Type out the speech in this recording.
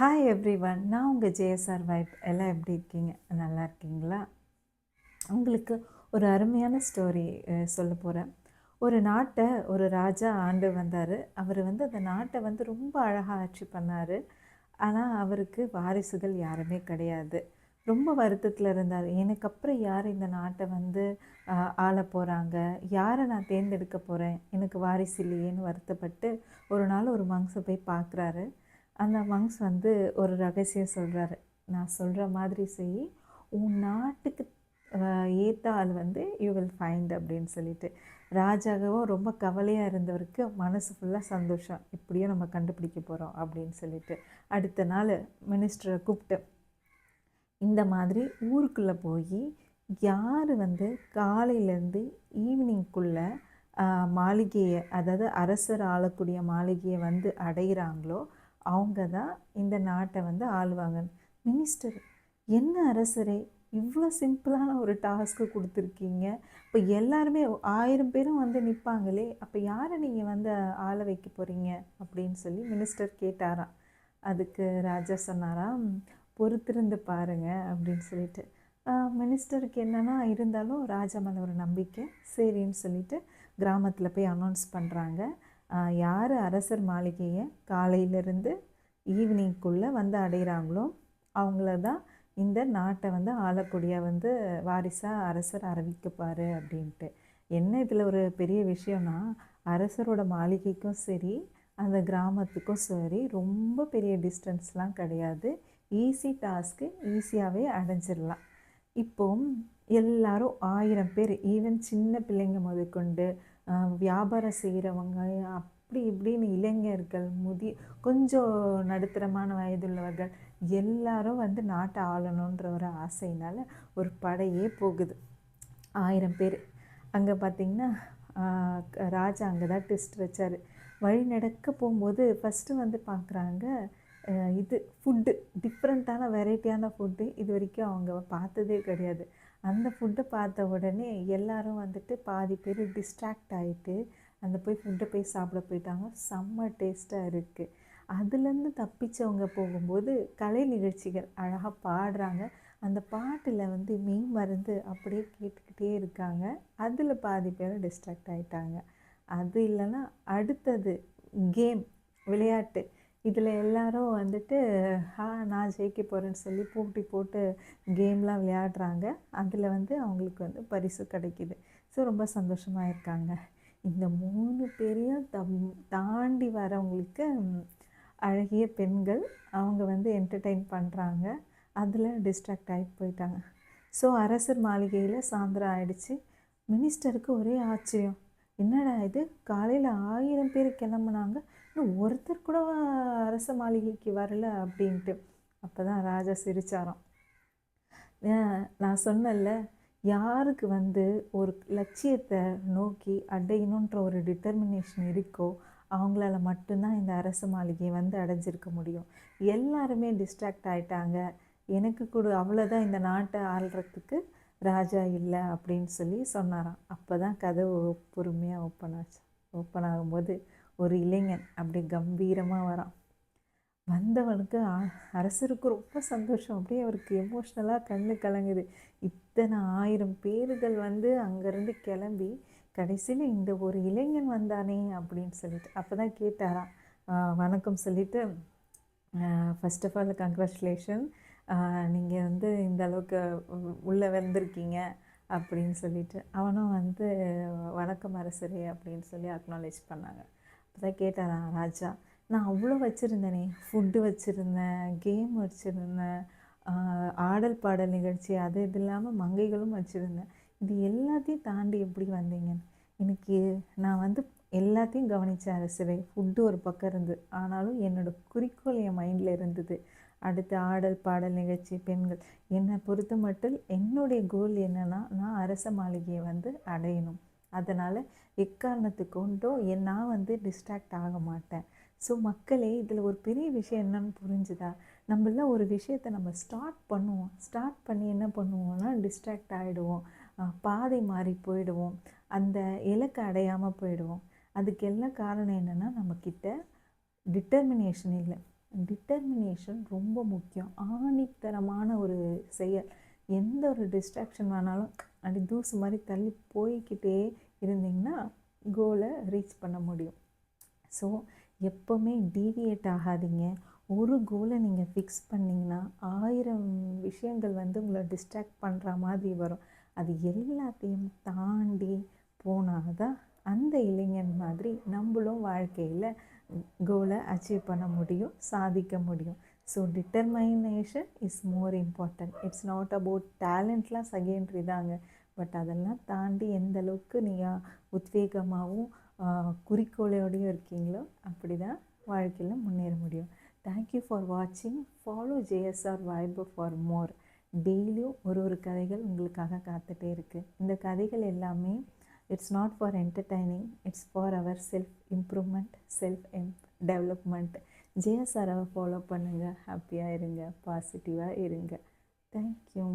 Hi every one நான் உங்கள் JSR vibe எல்லாம் எப்படி இருக்கீங்க? நல்லா இருக்கீங்களா? உங்களுக்கு ஒரு அருமையான ஸ்டோரி சொல்ல போகிறேன் ஒரு நாட்டை ஒரு ராஜா ஆண்டு வந்தார். அவர் வந்து அந்த நாட்டை வந்து ரொம்ப அழகாக ஆட்சி பண்ணார். ஆனால் அவருக்கு வாரிசுகள் யாருமே கிடையாது. ரொம்ப வருத்தத்தில் இருந்தார். எனக்கு அப்புறம் யார் இந்த நாட்டை வந்து ஆள போகிறாங்க யாரை நான் தேர்ந்தெடுக்க போகிறேன் எனக்கு வாரிசு இல்லையேன்னு வருத்தப்பட்டு ஒரு நாள் ஒரு மங்ஸை போய் பார்க்குறாரு. அந்த மங்ஸ் வந்து ஒரு ரகசியம் சொல்கிறாரு நான் சொல்கிற மாதிரி செய் உன் நாட்டுக்கு ஏற்ற ஆள் வந்து யூ வில் ஃபைண்ட் அப்படின்னு சொல்லிட்டு. ராஜாகவும் ரொம்ப கவலையாக இருந்தவருக்கு மனசு ஃபுல்லாக சந்தோஷம். இப்படியே நம்ம கண்டுபிடிக்க போகிறோம் அப்படின்னு சொல்லிட்டு. அடுத்த நாள் மினிஸ்டரை கூப்பிட்டு இந்த மாதிரி ஊருக்குள்ளே போய் யார் வந்து காலையிலேருந்து ஈவினிங்குள்ளே மாளிகையை அதாவது அரசர் ஆளக்கூடிய மாளிகையை வந்து அடைகிறாங்களோ அவங்க தான் இந்த நாட்டை வந்து ஆளுவாங்க. மினிஸ்டர் என்ன அரசரே? இவ்வளோ சிம்பிளான ஒரு டாஸ்க்கு கொடுத்துருக்கீங்க. இப்போ எல்லாருமே ஆயிரம் பேரும் வந்து நிற்பாங்களே அப்போ யாரை நீங்கள் வந்து ஆள வைக்க போகிறீங்க அப்படின்னு சொல்லி மினிஸ்டர் கேட்டாராம். அதுக்கு ராஜா சொன்னாராம் பொறுத்திருந்து பாருங்க அப்படின்னு சொல்லிட்டு. மினிஸ்டருக்கு என்னென்னா இருந்தாலும் ராஜா மேலே ஒரு நம்பிக்கை. சரின்னு சொல்லிட்டு கிராமத்தில் போய் அனௌன்ஸ் பண்ணுறாங்க யார் அரசர் மாளிகையை காலையிலேருந்து ஈவினிங்குள்ளே வந்து அடைகிறாங்களோ அவங்கள தான் இந்த நாட்டை வந்து ஆளக்கூடிய வந்து வாரிசாக அரசர் அறிவிக்கப்பார் அப்படின்ட்டு. என்ன இதில் ஒரு பெரிய விஷயம்னா அரசரோட மாளிகைக்கும் சரி அந்த கிராமத்துக்கும் சரி ரொம்ப பெரிய டிஸ்டன்ஸ்லாம் கிடையாது. ஈஸி டாஸ்க்கு ஈஸியாகவே அடைஞ்சிடலாம் இப்போது எல்லாரும் ஆயிரம் பேர் ஈவன் சின்ன பிள்ளைங்க முதற்கொண்டு வியாபாரம் செய்கிறவங்க அப்படி இப்படின்னு இளைஞர்கள் முதி கொஞ்சம் நடுத்தரமான வயதுள்ளவர்கள் எல்லாரும் வந்து நாட்டை ஆளணுன்ற ஒரு ஆசையினால் ஒரு படையே போகுது. ஆயிரம் பேர். அங்கே பார்த்திங்கன்னா ராஜா அங்கே தான் டெஸ்ட் வச்சார். வழி நடக்க போகும்போது ஃபஸ்ட்டு வந்து பார்க்குறாங்க இது ஃபுட்டு டிஃப்ரெண்ட்டான வெரைட்டியான ஃபுட்டு இது வரைக்கும் அவங்க பார்த்ததே கிடையாது. அந்த ஃபுட்டை பார்த்த உடனே எல்லாரும் வந்துட்டு பாதி பேர் டிஸ்ட்ராக்ட் ஆகிட்டு அந்த போய் ஃபுட்டை போய் சாப்பிட போயிட்டாங்க. செம்ம டேஸ்ட்டாக இருக்குது அதுலேருந்து தப்பிச்சவங்க போகும்போது கலை நிகழ்ச்சிகள் அழகாக பாடுறாங்க. அந்த பாட்டில் வந்து மெய் மறந்து அப்படியே கேட்டுக்கிட்டே இருக்காங்க. அதில் பாதி பேர் டிஸ்ட்ராக்ட் ஆகிட்டாங்க அது இல்லைன்னா அடுத்தது கேம் விளையாட்டு இதில் எல்லாரும் வந்துட்டு ஆ நான் ஜெயிக்க போகிறேன்னு சொல்லி போட்டி போட்டு கேம்லாம் விளையாடுறாங்க. அதில் வந்து அவங்களுக்கு வந்து பரிசு கிடைக்கிது. ஸோ ரொம்ப சந்தோஷமாக இருக்காங்க. இந்த மூணு பேரையும் தம் தாண்டி வரவங்களுக்கு அழகிய பெண்கள் அவங்க வந்து என்டர்டெயின் பண்ணுறாங்க அதில் டிஸ்ட்ராக்ட் ஆகி போயிட்டாங்க. ஸோ அரசர் மாளிகையில் சாயந்தரம் ஆயிடுச்சு. மினிஸ்டருக்கு ஒரே ஆச்சரியம். என்னடா இது? காலையில் ஆயிரம் பேர் கிளம்புனாங்க. இன்னும் ஒருத்தர் கூட அரச மாளிகைக்கு வரல அப்படின்ட்டு. அப்போ தான் ராஜா சிரிச்சாராம். நான் சொன்னேன்ல யாருக்கு வந்து ஒரு லட்சியத்தை நோக்கி அடையணுன்ற ஒரு டிட்டர்மினேஷன் இருக்கோ அவங்களால மட்டும்தான் இந்த அரச மாளிகையை வந்து அடைஞ்சிருக்க முடியும். எல்லாருமே டிஸ்ட்ராக்ட் ஆயிட்டாங்க. எனக்கு கூட அவ்வளோதான் இந்த நாட்டை ஆள்றதுக்கு ராஜா இல்லை அப்படின்னு சொல்லி சொன்னாராம். அப்போ தான் கதவு பொறுமையாக ஓப்பன் ஆச்சு. ஓப்பன் ஆகும்போது ஒரு இளைஞன் அப்படி கம்பீரமாக வரான். வந்தவனுக்கு அரசருக்கு ரொம்ப சந்தோஷம். அப்படியே அவருக்கு எமோஷ்னலாக கண்ணு கலங்குது. இத்தனை ஆயிரம் பேர்கள் வந்து அங்கேருந்து கிளம்பி கடைசியில் இந்த ஒரு இளைஞன் வந்தானே அப்படின்னு சொல்லிட்டு அப்போ தான் கேட்டாராம் வணக்கம் சொல்லிட்டு ஃபர்ஸ்ட் ஆஃப் ஆல் கங்க்ராச்சுலேஷன் நீங்கள் வந்து இந்த அளவுக்கு உள்ளே வந்திருக்கீங்க அப்படின்னு சொல்லிட்டு அவனும் வந்து வணக்கம் அரசரே அப்படின்னு சொல்லி அக்னாலேஜ் பண்ணாங்க. அப்போ தான் கேட்டாராம் ராஜா நான் அவ்வளோ வச்சுருந்தேனே ஃபுட்டு வச்சுருந்தேன் கேம் வச்சுருந்தேன் ஆடல் பாடல் நிகழ்ச்சி அது இது இல்லாமல் மங்கைகளும் வச்சுருந்தேன். இது எல்லாத்தையும் தாண்டி எப்படி வந்தீங்கன்னு எனக்கு நான் வந்து எல்லாத்தையும் கவனித்தேன் அரசரை ஃபுட்டு ஒரு பக்கம் இருந்து ஆனாலும் என்னோடய குறிக்கோள் என் மைண்டில் இருந்தது. அடுத்து ஆடல் பாடல் நிகழ்ச்சி பெண்கள். என்னை பொறுத்த மட்டும் என்னுடைய கோல் என்னன்னா நான் அரச மாளிகையை வந்து அடையணும். அதனால் எக்காரணத்து கொண்டோ நான் வந்து டிஸ்ட்ராக்ட் ஆக மாட்டேன். ஸோ மக்களே இதில் ஒரு பெரிய விஷயம் என்னன்னு புரிஞ்சுதா? நம்மளாம் ஒரு விஷயத்தை நம்ம ஸ்டார்ட் பண்ணுவோம். ஸ்டார்ட் பண்ணி என்ன பண்ணுவோம்னா டிஸ்ட்ராக்ட் ஆகிடுவோம் பாதை மாறி போயிடுவோம். அந்த இலக்கை அடையாமல் போயிடுவோம். அதுக்கு எல்லாம் காரணம் என்னென்னா நம்மக்கிட்ட டிட்டர்மினேஷன் இல்லை. டிட்டர்மினேஷன் ரொம்ப முக்கியம். ஆணித்தரமான ஒரு செயல். எந்த ஒரு டிஸ்ட்ராக்ஷன் வேணாலும் அப்படி தூசு மாதிரி தள்ளி போய்கிட்டே இருந்தீங்கன்னா கோலை ரீச் பண்ண முடியும். ஸோ எப்போவுமே டீவியேட் ஆகாதீங்க. ஒரு கோலை நீங்கள் ஃபிக்ஸ் பண்ணிங்கன்னா ஆயிரம் விஷயங்கள் வந்து உங்களை டிஸ்ட்ராக்ட் பண்ணுற மாதிரி வரும். அது எல்லாத்தையும் தாண்டி போனால் தான் அந்த இளைஞன் மாதிரி நம்மளும் வாழ்க்கையில் கோலை அச்சீவ் பண்ண முடியும் சாதிக்க முடியும். So determination is more important it's not about டேலண்ட்லாம் secondary தாங்க பட் அதெல்லாம் தாண்டி எந்த அளவுக்கு நீங்கள் உத்வேகமாகவும் குறிக்கோளையோடையும் இருக்கீங்களோ அப்படி தான் வாழ்க்கையில் முன்னேற முடியும். தேங்க்யூ ஃபார் வாட்சிங் follow JSR vibe for more டெய்லியும் ஒரு ஒரு கதைகள் உங்களுக்காக காத்துட்டே இருக்குது இந்த கதைகள் எல்லாமே it's not for entertaining it's for our self improvement self M development ஜேஎஸ்ஆரை ஃபாலோ பண்ணுங்கள் ஹாப்பியாக இருங்க. பாசிட்டிவாக இருங்க. தேங்க்யூ